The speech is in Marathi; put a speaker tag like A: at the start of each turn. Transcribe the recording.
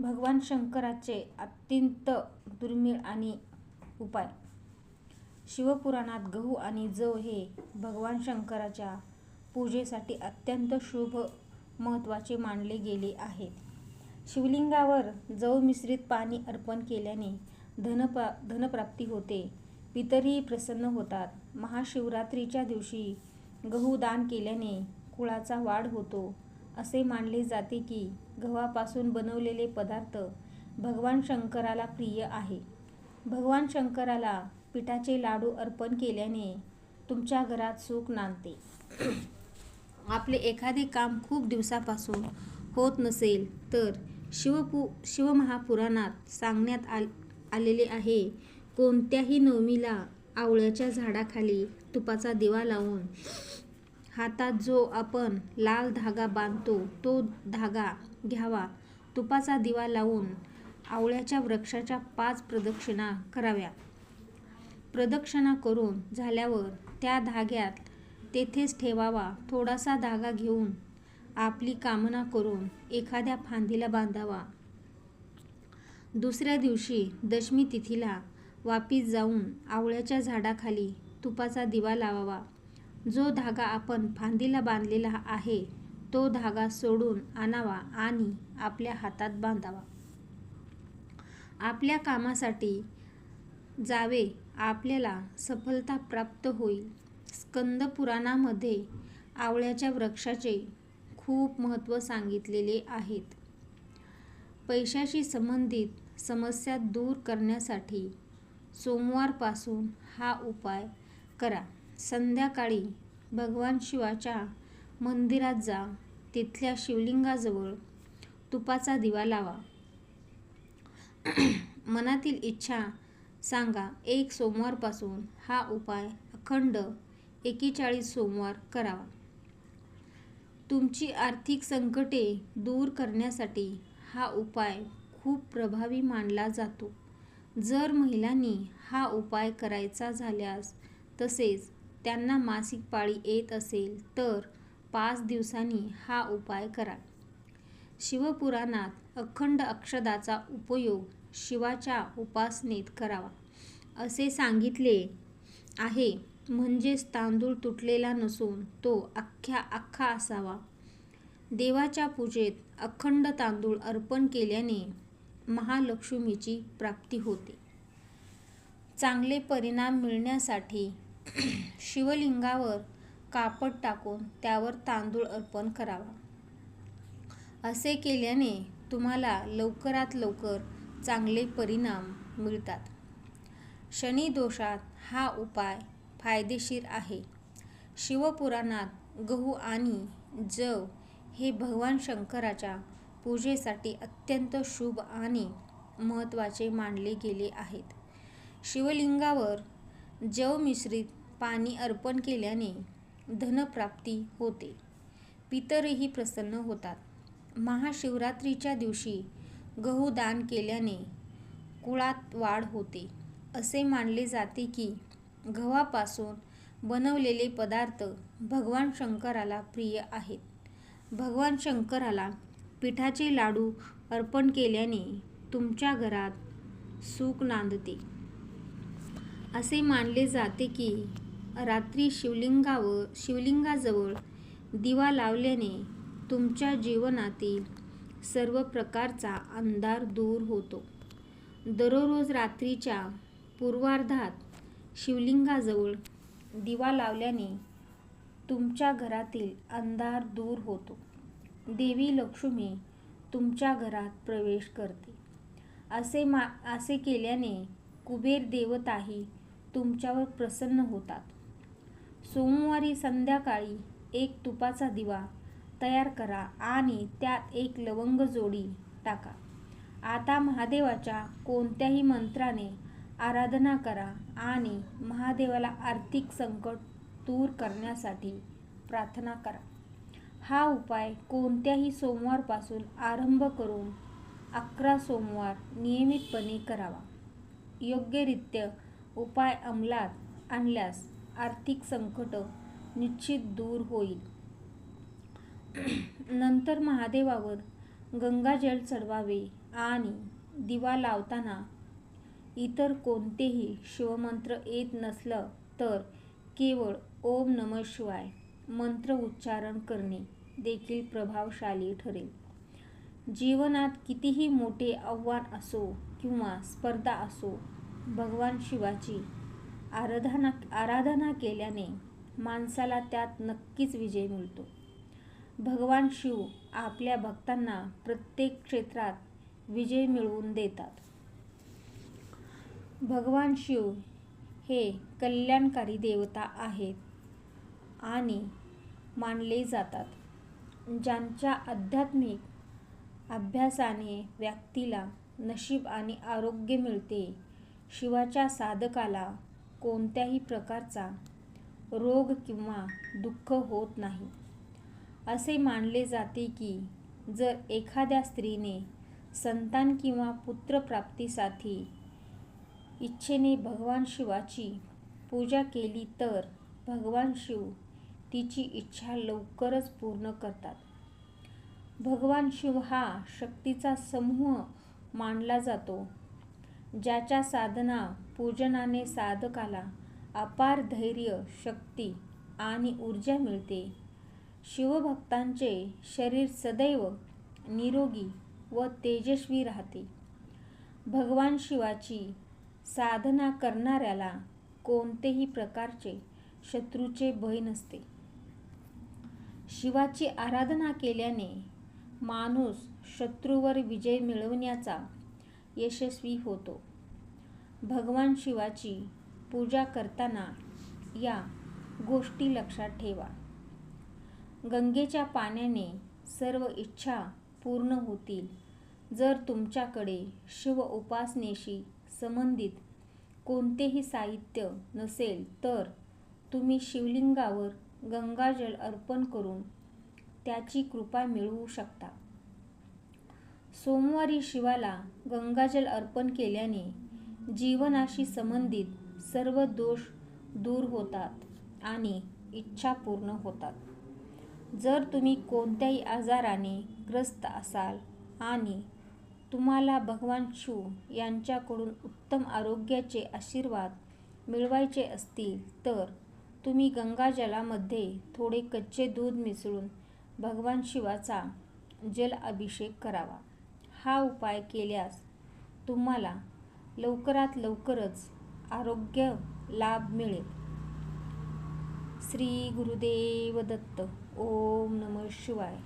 A: भगवान शंकराचे अत्यंत दुर्मिळ आणि उपाय शिवपुराणात गहू आणि जव हे भगवान शंकराच्या पूजेसाठी अत्यंत शुभ महत्त्वाचे मानले गेले आहेत. शिवलिंगावर जव मिश्रित पाणी अर्पण केल्याने धनप्राप्ती होते, पितरही प्रसन्न होतात. महाशिवरात्रीच्या दिवशी गहू दान केल्याने कुळाचा वाढ होतो. असे मानले जाते की गव्हापासून बनवलेले पदार्थ भगवान शंकराला प्रिय आहे. भगवान शंकराला पिठाचे लाडू अर्पण केल्याने तुमच्या घरात सुख नांदते. आपले एखादे काम खूप दिवसापासून होत नसेल तर शिवपु शिवमहापुराणात सांगण्यात आलेले आहे, कोणत्याही नवमीला आवळ्याच्या झाडाखाली तुपाचा दिवा लावून हातात जो आपण लाल धागा बांधतो तो धागा घ्यावा. तुपाचा दिवा लावून आवळ्याच्या वृक्षाच्या पाच प्रदक्षिणा कराव्या. प्रदक्षिणा करून झाल्यावर त्या धाग्यात तेथेच ठेवावा. थोडासा धागा घेऊन आपली कामना करून एखाद्या फांदीला बांधावा. दुसऱ्या दिवशी दशमी तिथीला वापीस जाऊन आवळ्याच्या झाडाखाली तुपाचा दिवा लावावा. जो धागा आपण फांदीला बांधलेला आहे तो धागा सोडून आणावा आणि आपल्या हातात बांधावा. आपल्या कामासाठी जावे आपल्याला सफलता प्राप्त होईल. स्कंद पुराणामध्ये आवळ्याच्या वृक्षाचे खूप महत्त्व सांगितलेले आहेत पैशाशी संबंधित समस्या दूर करण्यासाठी सोमवारपासून हा उपाय करा. संध्याकाळी भगवान शिवाच्या मंदिरात जा. तिथल्या शिवलिंगाजवळ तुपाचा दिवा लावा. मनातील इच्छा सांगा. एक सोमवारपासून हा उपाय अखंड एकेचाळीस सोमवार करावा. तुमची आर्थिक संकटे दूर करण्यासाठी हा उपाय खूप प्रभावी मानला जातो. जर महिलांनी हा उपाय करायचा झाल्यास तसेच त्यांना मासिक पाळी येत असेल तर पाच दिवसांनी हा उपाय करा. शिवपुराणात अखंड अक्षदाचा उपयोग शिवाच्या उपासनेत करावा असे सांगितले आहे. म्हणजेच तांदूळ तुटलेला नसून तो अख्ख्या अख्खा असावा. देवाच्या पूजेत अखंड तांदूळ अर्पण केल्याने महालक्ष्मीची प्राप्ती होते. चांगले परिणाम मिळण्यासाठी शिवलिंगावर कापड टाकून त्यावर तांदूळ अर्पण करावा. असे केल्याने तुम्हाला लवकरात लवकर चांगले परिणाम मिळतात. शनिदोषात हा उपाय फायदेशीर आहे. शिवपुराणात गहू आणि जव हे भगवान शंकराच्या पूजेसाठी अत्यंत शुभ आणि महत्त्वाचे मानले गेले आहेत. शिवलिंगावर जव मिश्रित पाणी अर्पण केल्याने धनप्राप्ती होते, पितरही प्रसन्न होतात. महाशिवरात्रीच्या दिवशी गहू दान केल्याने कुळात वाढ होते. असे मानले जाते की गव्हापासून बनवलेले पदार्थ भगवान शंकराला प्रिय आहेत. भगवान शंकराला पिठाचे लाडू अर्पण केल्याने तुमच्या घरात सुख नांदते. असे मानले जाते की रात्री शिवलिंगावर शिवलिंगाजवळ दिवा लावल्याने तुमच्या जीवनातील सर्व प्रकारचा अंधार दूर होतो. दररोज रात्रीच्या पूर्वार्धात शिवलिंगाजवळ दिवा लावल्याने तुमच्या घरातील अंधार दूर होतो. देवी लक्ष्मी तुमच्या घरात प्रवेश करते. असे मा असे केल्याने कुबेर देवताही तुमच्यावर प्रसन्न होतात. सोमवारी संध्याकाळी एक तुपाचा दिवा तयार करा आणि त्यात एक लवंग जोडी टाका. आता महादेवाच्या कोणत्याही मंत्राने आराधना करा आणि महादेवाला आर्थिक संकट दूर करण्यासाठी प्रार्थना करा. हा उपाय कोणत्याही सोमवारपासून आरंभ करून अकरा सोमवार नियमितपणे करावा. योग्यरित्या उपाय अंमलात आणल्यास आर्थिक संकट निश्चित दूर होईल. नंतर महादेवावर गंगाजल चढवावे आणि दिवा लावताना इतर कोणतेही शिवमंत्र येत नसलं तर केवळ ओम नमः शिवाय मंत्र उच्चारण करणे देखील प्रभावशाली ठरेल. जीवनात कितीही मोठे आव्हान असो किंवा स्पर्धा असो, भगवान शिवाची आराधना केल्याने माणसाला त्यात नक्कीच विजय मिळतो. भगवान शिव आपल्या भक्तांना प्रत्येक क्षेत्रात विजय मिळवून देतात. भगवान शिव हे कल्याणकारी देवता आहेत आणि मानले जातात. ज्यांच्या आध्यात्मिक अभ्यासाने व्यक्तीला नशीब आणि आरोग्य मिळते. शिवाच्या साधकाला कोणत्याही प्रकारचा रोग किंवा दुःख होत नाही. असे मानले जाते की जर एखाद्या स्त्रीने संतान किंवा पुत्रप्राप्तीसाठी इच्छेने भगवान शिवाची पूजा केली तर भगवान शिव तिची इच्छा लवकरच पूर्ण करतात. भगवान शिव हा शक्तीचा समूह मानला जातो, ज्याच्या साधना पूजनाने साधकाला अपार धैर्य, शक्ती आणि ऊर्जा मिळते. शिवभक्तांचे शरीर सदैव निरोगी व तेजस्वी राहते. भगवान शिवाची साधना करणाऱ्याला कोणतेही प्रकारचे शत्रूचे भय नसते. शिवाची आराधना केल्याने माणूस शत्रूवर विजय मिळवण्याचा यशस्वी होतो. भगवान शिवाची पूजा करताना या गोष्टी लक्षात ठेवा. गंगेच्या पाण्याने सर्व इच्छा पूर्ण होतील. जर तुमच्याकडे शिव उपासनेशी संबंधित कोणतेही साहित्य नसेल तर तुम्ही शिवलिंगावर गंगाजल अर्पण करून त्याची कृपा मिळवू शकता. सोमवारी शिवाला गंगाजल अर्पण केल्याने जीवनाशी संबंधित सर्व दोष दूर होतात आणि इच्छा पूर्ण होतात. जर तुम्ही कोणत्याही आजाराने ग्रस्त असाल आणि तुम्हाला भगवान शिव यांच्याकडून उत्तम आरोग्याचे आशीर्वाद मिळवायचे असतील तर तुम्ही गंगाजलामध्ये थोडे कच्चे दूध मिसळून भगवान शिवाचा जल अभिषेक करावा. हा उपाय केल्यास तुम्हाला लवकरात लवकरच आरोग्य लाभ मिळेल. श्री गुरुदेव दत्त ओम नमः शिवाय